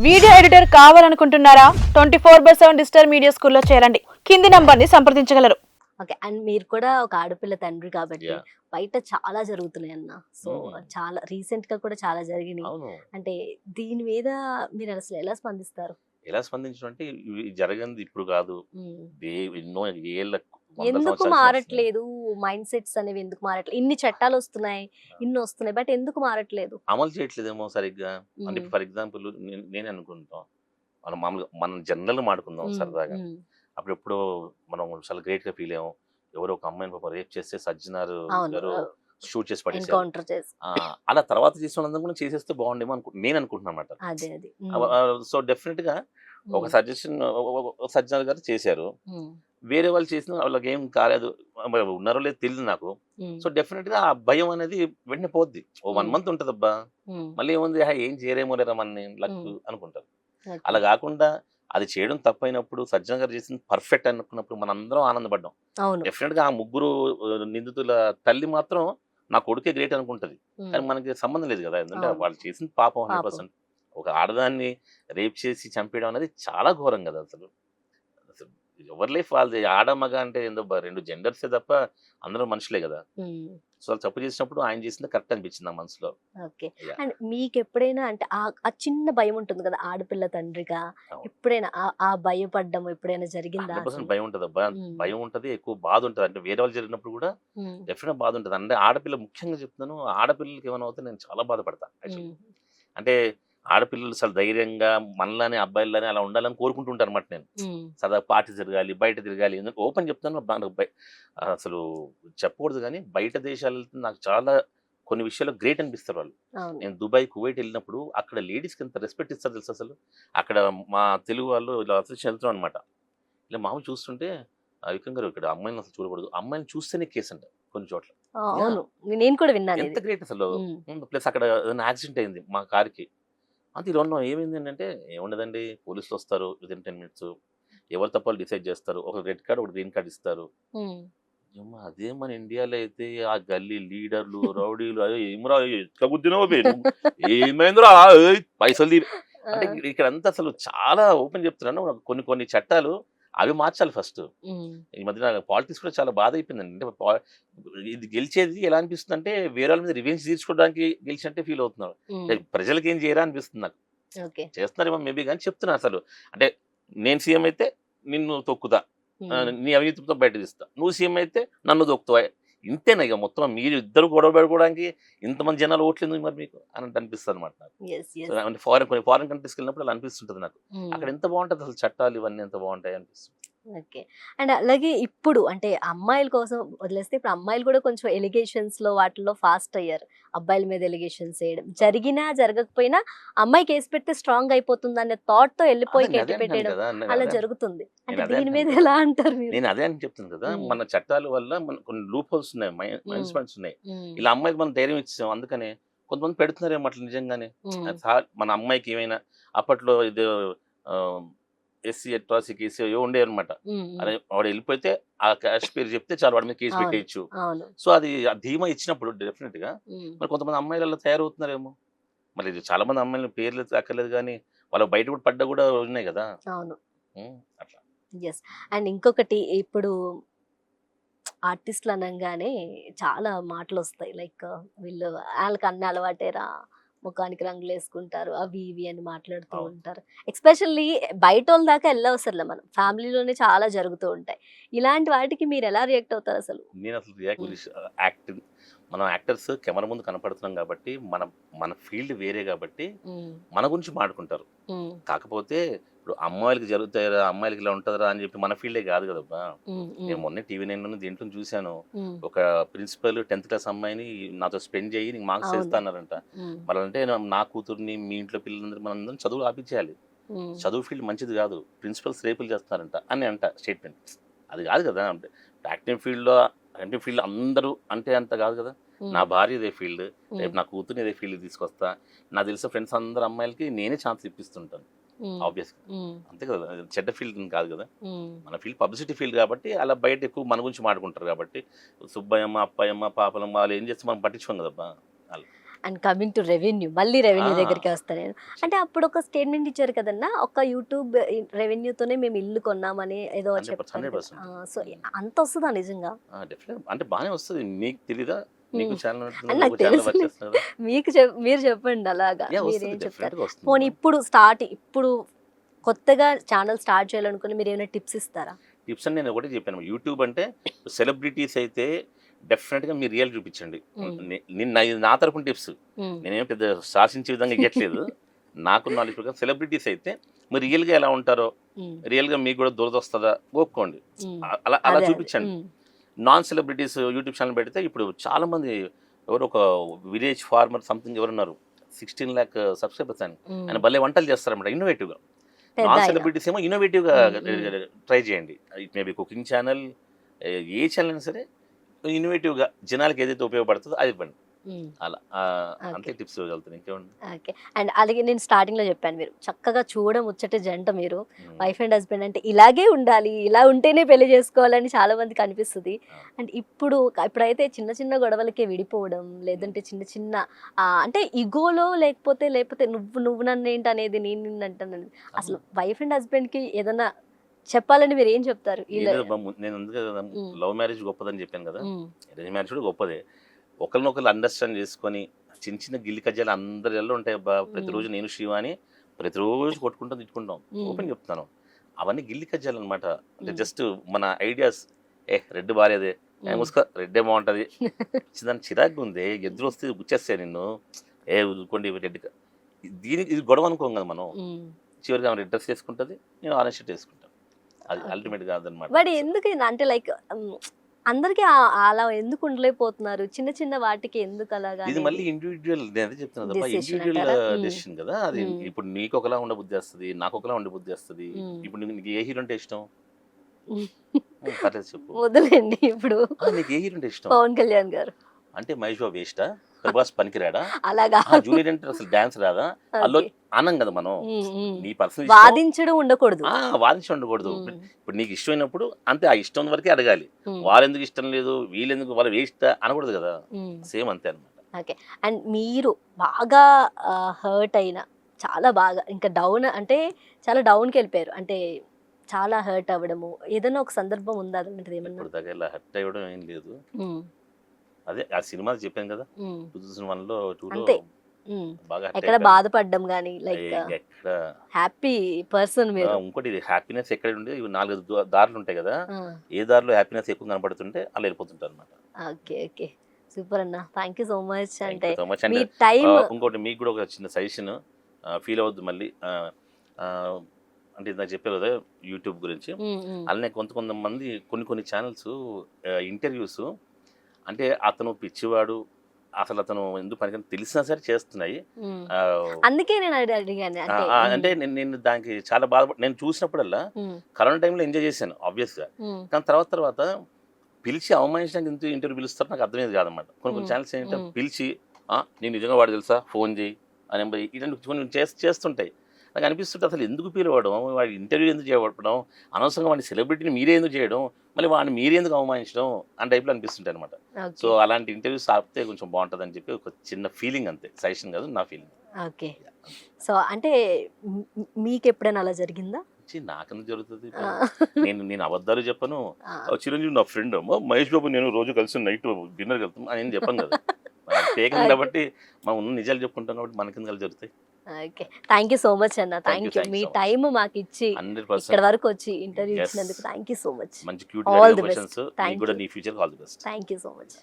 Video editor కావాలనుకుంటున్నారా? Twenty four by seven digital media స్కూల్లో చేరండి. కింది నంబర్ని సంప్రదించగలరు. ఓకే అండ్ మీరు కూడా ఒక ఆడపిల్ల తండ్రి కాబట్టి. బయట చాలా జరుగుతున్నాయి అన్న. So Hmm. చాలా రీసెంట్గా కూడా చాలా జరిగినాయి. అంటే దీని మీద మీరు అసలు ఎలా స్పందిస్తారు? ఎలా స్పందించడం అంటే జరగంది ఇప్పుడు కాదు. ఏ- ఎన్నో ఏళ్ళ ఎందుకు మారట్లేదు? మైండ్ సెట్స్ అనేవి ఎందుకు మారట్లేదు ఇన్ని చట్టాలు వస్తున్నాయి ఇన్ని వస్తున్నాయి బట్ ఎందుకు మారట్లేదు? అమలు చేయట్లేదేమో సరిగ్గా. అంటే. ఫర్ ఎగ్జాంపుల్ నేనే అనుకుంటాం. మనం మామూలుగా మనం జనరల్ మాడుకుందాం. సరదాగా. అప్పుడు ఎప్పుడో మనం చాలా గ్రేట్గా ఫీల్ అయ్యాం. ఎవరో ఒక అమ్మాయిని పాప రేప్ చేస్తే సజ్జనారు గారు షూట్ చేసి ఆ, అలా తర్వాత చేసినందుకు కూడా చేసేస్తే బాగుండేమో అనుకు నేను అనుకుంటున్నాను అనమాట అదే అది. సో డెఫినెట్గా ఒక. సజెషన్ సజ్జనార్ గారు చేశారు. వేరే వాళ్ళు చేసిన వాళ్ళకి ఏం కాలేదు ఉన్నారో లేదు తెలియదు నాకు. సో డెఫినెట్గా ఆ భయం అనేది వెంటనే పోద్ది ఓ వన్. మంత్ ఉంటది అబ్బా. మళ్ళీ ఏముంది "హా, ఏం చేయరేమో లేరా మన లక్. అనుకుంటారు. అలా కాకుండా అది చేయడం తప్పైనప్పుడు సజ్జన గారు చేసింది పర్ఫెక్ట్ అనుకున్నప్పుడు మనందరం ఆనందపడ్డాం డెఫినెట్గా ఆ ముగ్గురు నిందితుల తల్లి మాత్రం నా కొడుకే గ్రేట్ అనుకుంటది. కానీ మనకి సంబంధం లేదు కదా ఎందుకంటే. వాళ్ళు చేసింది పాపం హండ్రెడ్ ఒక ఆడదాన్ని రేప్ చేసి చంపేయడం అనేది చాలా ఘోరం కదా అసలు అసలు ఎవరి లైఫ్ వాళ్ళది ఆడ మగ అంటే ఏందో రెండు జెండర్సే తప్ప అందరూ మనుషులే కదా. సో వాళ్ళు తప్పు చేసినప్పుడు ఆయన చేసింది కరెక్ట్ అనిపించింది నా మనసులో ఓకే Yeah. అండ్ మీకు ఎప్పుడైనా అంటే ఆ చిన్న భయం ఉంటుంది కదా ఆడపిల్ల తండ్రిగా. ఎప్పుడైనా ఆ- భయపడ్డం ఎప్పుడైనా జరిగిందా? భయం ఉంటుంది భయం ఉంటుంది ఎక్కువ బాధ ఉంటుంది అంటే వేరే వాళ్ళు జరిగినప్పుడు కూడా. డెఫినెట్ బాధ ఉంటుంది అంటే ఆడపిల్ల ముఖ్యంగా చెప్తున్నాను ఆడపిల్లలకి ఏమైనా అవుతే నేను చాలా బాధపడతాను. అంటే ఆడపిల్లలు అసలు ధైర్యంగా మనలానే అబ్బాయిలానే అలా ఉండాలని కోరుకుంటుంటారు అనమాట నేను. సదా పార్టీ తిరగాలి బయట తిరగాలి ఎందుకు ఓపెన్ చెప్తాను నాకు అసలు చెప్పకూడదు కానీ బయట దేశాలు నాకు చాలా కొన్ని విషయాల్లో గ్రేట్ అనిపిస్తారు వాళ్ళు. నేను దుబాయ్ కువైట్ వెళ్ళినప్పుడు అక్కడ లేడీస్కి ఎంత రెస్పెక్ట్ ఇస్తారు తెలుసు అసలు? అక్కడ మా తెలుగు వాళ్ళు ఇలా అసలు వెళ్తున్నాం అనమాట ఇలా మామూలు చూస్తుంటే గారు ఇక్కడ అమ్మాయిని అసలు చూడకూడదు. అమ్మాయిని చూస్తేనే కేసు అంట కొన్ని చోట్ల. అవును. నేను కూడా విన్నాను ఎంత గ్రేట్ అసలు. ప్లస్ అక్కడ ఏదైనా యాక్సిడెంట్ అయింది మా కార్కి. అంతే ఉన్నాం ఏమైంది అంటే ఏముండదండి పోలీసులు వస్తారు విదిన్ టెన్ మినిట్స్ ఎవరు తప్పాలు డిసైడ్ చేస్తారు. ఒక రెడ్ కార్డ్ ఒక గ్రీన్ కార్డ్ ఇస్తారు. అదే మన ఇండియాలో అయితే ఆ గల్లీ లీడర్లు రౌడీలు ఏమరా ఎట్లా గుద్దినావో బే నువ్వు? ఏమైందిరా పైసలు అంటే ఇక్కడ అంతా అసలు చాలా ఓపెన్ చెప్తున్నాను కొన్ని కొన్ని చట్టాలు అవి మార్చాలి ఫస్ట్. ఈ మధ్యన పాలిటిక్స్ కూడా చాలా బాధ అయిపోయిందండి అంటే ఇది గెలిచేది ఎలా అనిపిస్తుంది అంటే వేరే వాళ్ళ మీద రివెంజ్ తీర్చుకోవడానికి గెలిచినట్టే ఫీల్ అవుతున్నారు. ప్రజలకి ఏం చేయరా అనిపిస్తుంది నాకు. చేస్తున్నారేమో మేబీ కానీ చెప్తున్నా అసలు. అంటే నేను సీఎం అయితే నిన్ను తొక్కుతా. నీ అవినీతితో బయట తీస్తా. నువ్వు సీఎం అయితే నన్ను తొక్కుతావా? ఇంతేనా ఇక మొత్తం మీరు ఇద్దరు గొడవ పెట్టుకోవడానికి ఇంతమంది జనాలు ఓట్లు ఎందుకు మరి మీకు అని అనిపిస్తుంది అనమాట నాకు. ఫారెన్ కొన్ని ఫారెన్ కంట్రీస్కి వెళ్ళినప్పుడు అలా అనిపిస్తుంటుంది నాకు. Hmm. అక్కడ ఎంత బాగుంటుంది అసలు చట్టాలు ఇవన్నీ ఎంత బాగుంటాయి అనిపిస్తుంది. ఓకే. అండ్ అలాగే ఇప్పుడు అంటే అమ్మాయిల కోసం వదిలేస్తే ఇప్పుడు అమ్మాయిలు కూడా కొంచెం ఎలిగేషన్స్లో వాటిల్లో ఫాస్ట్ అయ్యారు. అబ్బాయిల మీద ఎలిగేషన్స్ చేయడం జరిగినా జరగకపోయినా అమ్మాయి కేసు పెడితే స్ట్రాంగ్ అయిపోతుంది అనే థాట్తో వెళ్ళిపోయి కట్టి అంటున్నాను పెట్టేయడం అలా జరుగుతుంది. అంటే దీని మీద ఎలా అంటారు నేను అదే అని చెప్తున్నాను కదా. మన చట్టాల వల్ల మన కొన్ని లూప్ హోల్స్ ఉన్నాయి మైనస్ పాయింట్స్ ఉన్నాయి. ఇలా అమ్మాయికి మనం ధైర్యం ఇచ్చాం అందుకనే కొంతమంది పెడుతున్నారేమో అట్లా నిజంగానే. మన అమ్మాయికి ఏమైనా అప్పట్లో ఇది ఎస్సీ అట్రాసి కేసు ఏవో ఉండే అనమాట. అరే వాడు వెళ్ళిపోతే ఆ క్యాష్ పేరు చెప్తే చాలు వాడి మీద కేసు. పెట్టేయచ్చు. సో అది ఆ ధీమా ఇచ్చినప్పుడు డెఫినెట్గా. మరి కొంతమంది అమ్మాయిలు అలా తయారవుతున్నారేమో. మరి చాలా మంది అమ్మాయిలు పేర్లు అక్కర్లేదు కానీ వాళ్ళ బయట కూడా పడ్డ కూడా ఉన్నాయి కదా. అవును. ఉమ్, అట్లా. ఎస్ అండ్ ఇంకొకటి ఇప్పుడు ఆర్టిస్టులు అనగానే చాలా మాటలు వస్తాయి లైక్ వీళ్ళు వాళ్ళకి అన్ని అలవాటేరా ముఖానికి రంగులు వేసుకుంటారు అవి ఇవి అని మాట్లాడుతూ. ఉంటారు. ఎస్పెషల్లీ బయట వాళ్ళ దాకా వెళ్ళవసరలే మనం ఫ్యామిలీలోనే చాలా జరుగుతూ ఉంటాయి. ఇలాంటి వాటికి మీరు ఎలా రియాక్ట్ అవుతారు అసలు? నేను అసలు రియాక్ట్ మనం యాక్టర్స్ కెమెరా ముందు కనపడుతున్నాం కాబట్టి మన మన ఫీల్డ్ వేరే కాబట్టి మన గురించి మాట్లాడుకుంటారు. కాకపోతే ఇప్పుడు అమ్మాయిలకి జరుగుతాయరా అమ్మాయిలకి ఇలా ఉంటుందా అని చెప్పి మన ఫీల్డే కాదు కదబ్బా. నేను మొన్న టీవీ నైన్ దీంట్లో చూశాను. ఒక ప్రిన్సిపల్ టెన్త్ క్లాస్ అమ్మాయిని నాతో స్పెండ్ చేయి నీకు మార్క్స్ అవును. వేస్తా అన్నారంట ఉమ్, మరి అంటే నా- కూతుర్ని మీ ఇంట్లో పిల్లలందరూ మనందరం చదువు ఆపించేయాలి. చదువు ఫీల్డ్ మంచిది కాదు. ప్రిన్సిపల్స్ రేపులు చేస్తున్నారంట అని అంట స్టేట్మెంట్ అది కాదు కదా. అంటే యాక్టింగ్ ఫీల్డ్లో యాక్టింగ్ ఫీల్డ్ అందరూ అంటే అంత కాదు కదా. నా భార్య ఇదే ఫీల్డ్ రేపు నా కూతుర్ని ఇదే ఫీల్డ్ తీసుకొస్తా. నాకు తెలిసిన ఫ్రెండ్స్ అందరు అమ్మాయిలకి నేనే ఛాన్స్ ఇప్పిస్తుంటాను. ఉమ్, ఆబ్వియస్గా ఉమ్, అంతే కదా చెడ్డ ఫీల్డ్ కాదు కదా. ఉమ్, మన ఫీల్డ్ పబ్లిసిటీ ఫీల్డ్ కాబట్టి అలా బయట ఎక్కువ మన గురించి మాట్లాడుకుంటారు కాబట్టి సుబ్బయ్యమ్మ అప్పయ్యమ్మ పాపలమ్మ వాళ్ళు ఏం చేస్తే మనం పట్టించుకోం కదబ్బా? అండ్ కమింగ్ టు రెవెన్యూ మళ్ళీ రెవెన్యూ. దగ్గరికి వస్తాను నేను అంటే అప్పుడు ఒక స్టేట్మెంట్ ఇచ్చారు కదన్నా ఒక యూట్యూబ్ రెవెన్యూతోనే మేము ఇల్లు కొన్నామని ఏదో 100%, చెప్పారు 100%. సో అంత వస్తుందా నిజంగా? అంటే బాగానే వస్తుంది. నీకు తెలీదా? మీకు మీరు చెప్పండి అలాగా. మీరేం చెప్తారు? పోనీ ఇప్పుడు స్టార్ట్ ఇప్పుడు కొత్తగా ఛానల్ స్టార్ట్ చేయాలనుకుని మీరు ఏమైనా టిప్స్ ఇస్తారా? టిప్స్ అని నేను ఒకటి చెప్పాను. యూట్యూబ్ అంటే సెలబ్రిటీస్ అయితే డెఫినెట్గా మీరు రియల్ చూపించండి. నే- నిన్న ఇది నా తరపున టిప్స్. నేనేం పెద్ద శాసించే విధంగా ఇవ్వట్లేదు నాకు నాలెడ్జ్ ప్రకారం సెలబ్రిటీస్ అయితే మీరు రియల్గా ఎలా ఉంటారో రియల్గా మీకు కూడా దురద వస్తుందా ఒప్పుకోండి. అలా అలా చూపించండి. నాన్ సెలబ్రిటీస్ యూట్యూబ్ ఛానల్ పెడితే ఇప్పుడు చాలా మంది ఎవరు ఒక విలేజ్ ఫార్మర్ సంథింగ్ ఎవరున్నారు? సిక్స్టీన్ ల్యాక్ సబ్స్క్రైబర్స్ అని. ఆయన భలే వంటలు చేస్తారన్నమాట ఇన్నోవేటివ్గా. నాన్ సెలబ్రిటీస్ ఏమో ఇన్నోవేటివ్గా Mm, ట్రై చేయండి. ఇట్ మేబీ కుకింగ్ ఛానల్ ఏ ఛానల్ అయినా సరే ఇన్నోవేటివ్గా జనాలకి ఏదైతే ఉపయోగపడుతుందో అది ఇవ్వండి. అలా అంతే టిప్స్ ఇవ్వగలుగుతాను ఇంకేమండి ఓకే. అండ్ అలాగే నేను స్టార్టింగ్లో చెప్పాను మీరు చక్కగా చూడ ముచ్చటే జంట మీరు. వైఫ్ అండ్ హస్బెండ్ అంటే ఇలాగే ఉండాలి ఇలా ఉంటేనే పెళ్ళి చేసుకోవాలని చాలా మందికి అనిపిస్తుంది. అండ్ ఇప్పుడు ఇప్పుడైతే చిన్న చిన్న గొడవలకే విడిపోవడం లేదంటే చిన్న చిన్న అంటే ఇగోలో లేకపోతే లేకపోతే నువ్వు నువ్వు నన్ను ఏంటి అనేది నేను నిన్ను అంటాను అసలు వైఫ్ అండ్ హస్బెండ్కి ఏదైనా చెప్పాలని మీరు ఏం చెప్తారు నేను. లవ్ మ్యారేజ్ గొప్పదని చెప్పాను కదా. అరేంజ్ మ్యారేజ్ కూడా గొప్పదే. ఒకరినొకరు అండర్స్టాండ్ చేసుకొని చిన్న చిన్న గిల్లి కజ్జాలు అందరిలో ఉంటాయి ప్రతిరోజు నేను శివ అని ప్రతిరోజు కొట్టుకుంటాం తిట్టుకుంటాం. ఓపెన్ చెప్తాను అవన్నీ గిల్లి కజ్జాలు అనమాట అంటే. జస్ట్ మన ఐడియాస్ ఏ రెడ్ ఉమ్, ముసుక రెడ్డే బాగుంటది. దాని చిరాకు ఉంది ఎదురు వస్తే గుచ్చేస్తాయి నిన్ను. ఏ ఊరుకోండి రెడ్ దీనికి ఇది గొడవ అనుకోం కదా మనం. చివరికి ఆమె రెడ్ డ్రెస్ వేసుకుంటది నేను ఆరెంజ్ షర్ట్ వేసుకుంటాను అది. అల్టిమేట్ కాదనమాట ఎందుకు అంటే లైక్ అందరికి అలా ఎందుకు ఉండలేకపోతున్నారు చిన్న చిన్న వాటికి ఎందుకు అలాగా ఇది? మళ్ళీ ఇండివిజువల్ నేను అదే చెప్తున్నా తప్ప Decision ఇండివిజువల్ అంటారా? మ్మ్. డెసిషన్ కదా అది మ్మ్. ఇప్పుడు నీకు ఒకలా ఉండ బుద్ధి వస్తుంది నాకు ఒకలా ఉండే బుద్ధి వస్తుంది మ్మ్. ఇప్పుడు నీకు నీకు ఏ హీరో అంటే ఇష్టం మ్మ్. మ్మ్, పర్లేదు చెప్పు వదిలేండి ఇప్పుడు ఆ, నీకు ఏ హీరో అంటే ఇష్టం పవన్ కళ్యాణ్ గారు అంటే మహేష్ బాబు వేస్టా ప్రభాస్ పనికిరాడా? అలాగా. జూనియర్ అంటే అసలు డాన్స్ రాదా? అల్లో. అనం కదా మనం. నీ పర్సనల్ వాదించడం ఉండకూడదు. వాదించి ఉండకూడదు. ఇప్పుడు నీకు ఇష్టమైనప్పుడు అంతే ఆ ఇష్టం వరకే అడగాలి. వాళ్ళు ఎందుకు ఇష్టం లేదు? వీళ్ళు ఎందుకు వాళ్ళు వేస్ట్ అనకూడదు కదా. సేమ్ అంతే అనమాట అండ్ మీరు బాగా హర్ట్ అయిన చాలా బాగా ఇంకా డౌన్ అంటే చాలా డౌన్కి వెళ్ళిపోయారు. అంటే చాలా హర్ట్ అవ్వడము ఏదైనా ఒక సందర్భం ఉందా? అలాంటిది ఏమన్నా? హర్ట్ అయ్యడం ఏం లేదు. అదే ఆ సినిమా చెప్పాను కదా. టూ థౌసండ్ వన్లో టూ లో. బాగా ఎక్కడ. బాధపడ్డం కానీ లైక్ హ్యాపీ పర్సన్ మీరు. ఇంకోటి హ్యాపీనెస్ ఎక్కడ ఉండే నాలుగు దారులు ఉంటాయి కదా. ఏ దారిలో హ్యాపీనెస్ ఎక్కువ కనపడుతుంటే అలా వెళ్ళిపోతుంటారు అనమాట ఓకే ఓకే. సూపర్ అన్న. థ్యాంక్ యూ సో మచ్ అంటే మీ టైం ఇంకోటి మీకు కూడా ఒక చిన్న సజెషన్ ఫీల్ అవ్వద్దు మళ్ళీ. అంటే ఇందాక చెప్పారు కదా యూట్యూబ్ గురించి. అలానే కొంత కొంతమంది కొన్ని కొన్ని ఛానల్స్ ఇంటర్వ్యూస్ అంటే అతను పిచ్చివాడు అసలు అతను ఎందుకు పనికి తెలిసినా సరే చేస్తున్నాయి. అందుకే నేను అడి- అడిగాను అంటే నేను నేను దానికి చాలా బాధ నేను చూసినప్పుడల్లా కరోనా టైంలో ఎంజాయ్ చేశాను ఆబ్వియస్గా ఉమ్, కానీ తర్వాత తర్వాత పిలిచి అవమానించడానికి ఎందుకు ఇంటర్వ్యూ పిలుస్తారు నాకు అర్థమయ్యేది కాదన్నమాట. కొన్ని కొన్ని. ఛానల్స్ ఏంటంటే. పిలిచి "ఆ, నీకు నిజంగా వాడు తెలుసా? ఫోన్ చేయి. అని ఇలాంటి కొన్ని చేస్- చేస్తుంటాయి. నాకు అనిపిస్తుంటే అసలు ఎందుకు పిలవడం? వాడి ఇంటర్వ్యూ ఎందుకు చేయబడడం? అనవసరంగా వాడి సెలబ్రిటీని మీరే ఎందుకు చేయడం? మళ్ళీ వాడిని మీరే ఎందుకు అవమానించడం? అని టైప్లో అనిపిస్తుంటాయి అనమాట సో అలాంటి ఇంటర్వ్యూస్ ఆపితే కొంచెం బాగుంటుంది అని చెప్పి ఒక చిన్న ఫీలింగ్ అంతే. సజెషన్ కాదు నా ఫీలింగ్. ఓకే. సో అంటే మీకు ఎప్పుడైనా అలా జరిగిందా? నాకెందుకు జరుగుతుంది నేను నేను అబద్ధాలు చెప్పను. చిరంజీవి నా ఫ్రెండ్. మహేష్ బాబు నేను రోజు కలిసి నైట్ డిన్నర్ వెళ్తాం. అని చెప్పాను కదా. టేక్. కాబట్టి మనం ఉన్న నిజాలు చెప్పుకుంటాం కాబట్టి మనకి జరుగుతాయి? Okay. Thank you so much అన్న. థ్యాంక్ యూ మీ. టైం మాకు ఇచ్చి ఇక్కడ వరకు వచ్చి ఇంటర్వ్యూ. ఇచ్చినందుకు థ్యాంక్ యూ సో మచ్ మంచి క్యూట్. నీ future all the best thank you so much